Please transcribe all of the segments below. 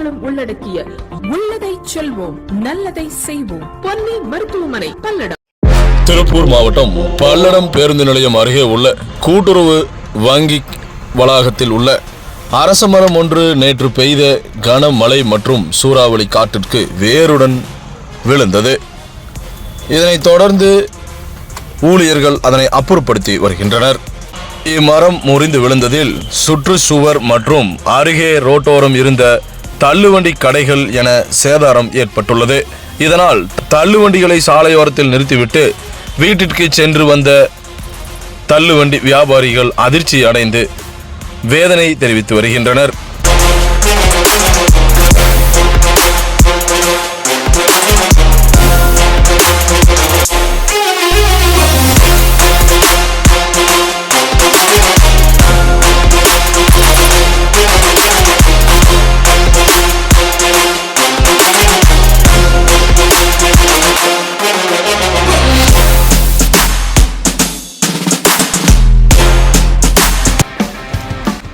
சேவைகளும் உள்ளடக்கிய உள்ளதை செல்வோம் நல்லதை செய்வோம். பொன்னி மருத்துவமனை பல்லடம். திருப்பூர் மாவட்டம் பல்லடம் பேருந்து நிலையம் அருகே உள்ள கூட்டுறவு வங்கி வளாகத்தில் உள்ள அரச மரம் ஒன்று நேற்று பெய்த கனமழை மற்றும் சூறாவளி காற்றிற்கு வேருடன் விழுந்தது. இதனைத் தொடர்ந்து ஊழியர்கள் அதனை அப்புறப்படுத்தி வருகின்றனர். இம்மரம் முறிந்து விழுந்ததில் சுற்றுச்சுவர் மற்றும் அருகே ரோட்டோரம் இருந்த தள்ளுவண்டி கடைகள் என சேதாரம் ஏற்பட்டுள்ளது. இதனால் தள்ளுவண்டிகளை சாலையோரத்தில் நிறுத்திவிட்டு வீட்டிற்கு சென்று வந்த தள்ளுவண்டி வியாபாரிகள் அதிர்ச்சி அடைந்து வேதனை தெரிவித்து வருகின்றனர்.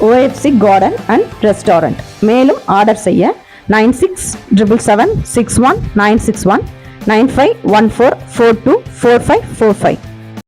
ஓஎஃப்சி கார்டன் அண்ட் ரெஸ்டாரண்ட் மேலும் ஆர்டர் செய்ய nine six triple seven six one nine six one nine five one four four two four five four five